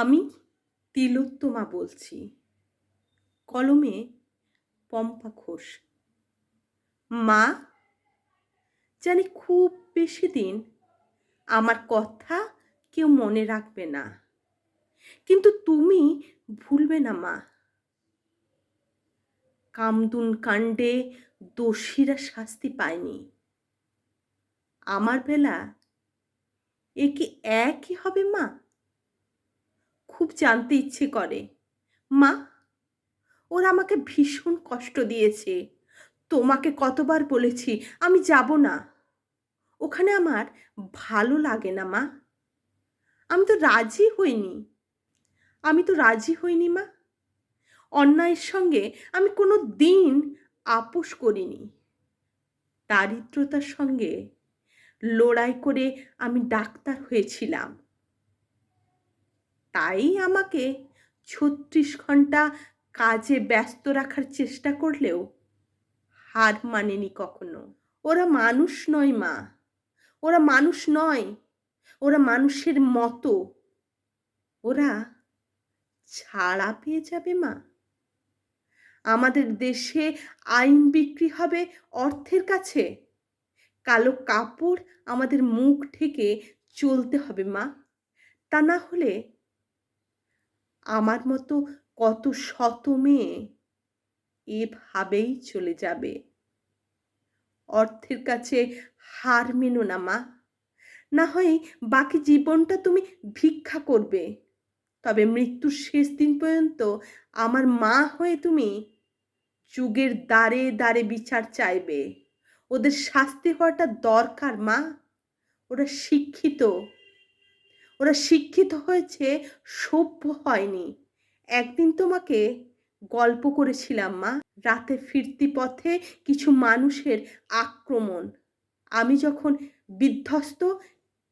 আমি তিলোত্তমা বলছি। কলমে পম্পা ঘোষ। মা, জানি খুব বেশি দিন আমার কথা কেউ মনে রাখবে না। কিন্তু তুমি ভুলবে না মা। কামদুন কাণ্ডে দোষীরা শাস্তি পায়নি। আমার বেলা এ কি একই হবে মা? খুব জানতে ইচ্ছে করে। মা, ওরা আমাকে ভীষণ কষ্ট দিয়েছে। তোমাকে কতবার বলেছি, আমি যাব না। ওখানে আমার ভালো লাগে না, মা। আমি তো রাজি হইনি। আমি তো রাজি হইনি, মা। অন্যায়ের সঙ্গে আমি কোনো দিন আপোষ করিনি। দারিদ্রতার সঙ্গে লড়াই করে আমি ডাক্তার হয়েছিলাম। তাই আমাকে ছত্রিশ ঘণ্টা কাজে ব্যস্ত রাখার চেষ্টা করলেও হার মানেনি কখনো। ওরা মানুষ নয় মা। ওরা মানুষ নয়। ওরা মানুষের মতো। ওরা ছাড়া পেয়ে যাবে মা। আমাদের দেশে আইন বিক্রি হবে অর্থের কাছে। কালো কাপড় আমাদের মুখ থেকে চলতে হবে মা। তা না হলে আমার মতো কত শত মেয়ে এভাবেই চলে যাবে। অর্থের কাছে হার মেনো না, মা। না হয় বাকি জীবনটা তুমি ভিক্ষা করবে। তবে মৃত্যুর শেষ দিন পর্যন্ত আমার মা হয়ে তুমি যুগের দ্বারে দ্বারে বিচার চাইবে। ওদের শাস্তি হওয়াটা দরকার, মা। ওরা শিক্ষিত। ওরা শিক্ষিত হয়েছে, সভ্য হয়নি। একদিন তোমাকে গল্প করেছিলাম মা, রাতে ফিরতি পথে কিছু মানুষের আক্রমণ। আমি যখন বিধ্বস্ত,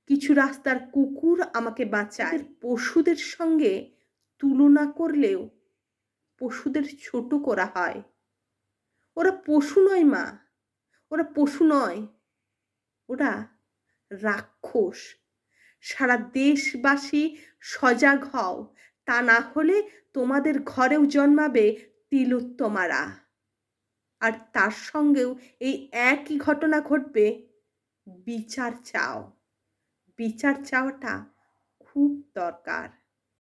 কিছু রাস্তার কুকুর আমাকে বাঁচায়। পশুদের সঙ্গে তুলনা করলেও পশুদের ছোট করা হয়। ওরা পশু নয় মা, ওরা পশু নয়, ওরা রাক্ষস। সারা দেশবাসী সজাগ হও। তা না হলে তোমাদের ঘরেও জন্মাবে তিলোত্তমারা। আর তার সঙ্গেও এই একই ঘটনা ঘটবে। বিচার চাও। বিচার চাওয়াটা খুব দরকার।